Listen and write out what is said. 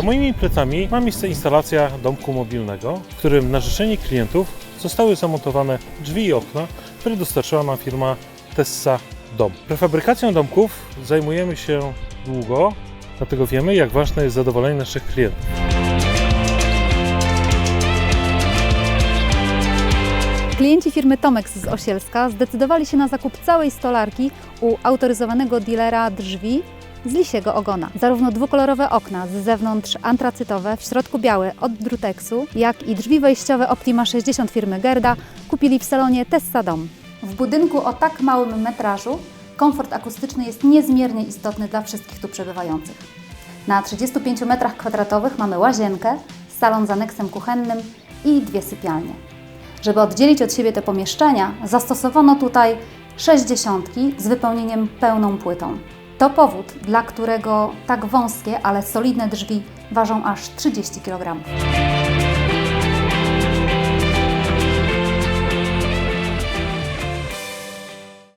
moimi plecami ma miejsce instalacja domku mobilnego, w którym na życzenie klientów zostały zamontowane drzwi i okna, które dostarczyła nam firma Tessa Dom. Prefabrykacją domków zajmujemy się długo, dlatego wiemy, jak ważne jest zadowolenie naszych klientów. Klienci firmy Tomex z Osielska zdecydowali się na zakup całej stolarki u autoryzowanego dealera drzwi z lisiego ogona. Zarówno dwukolorowe okna, z zewnątrz antracytowe, w środku białe od Drutexu, jak i drzwi wejściowe Optima 60 firmy Gerda kupili w salonie Tessa Dom. W budynku o tak małym metrażu komfort akustyczny jest niezmiernie istotny dla wszystkich tu przebywających. Na 35 metrach kwadratowych mamy łazienkę, salon z aneksem kuchennym i dwie sypialnie. Żeby oddzielić od siebie te pomieszczenia, zastosowano tutaj sześćdziesiątki z wypełnieniem pełną płytą. To powód, dla którego tak wąskie, ale solidne drzwi ważą aż 30 kg.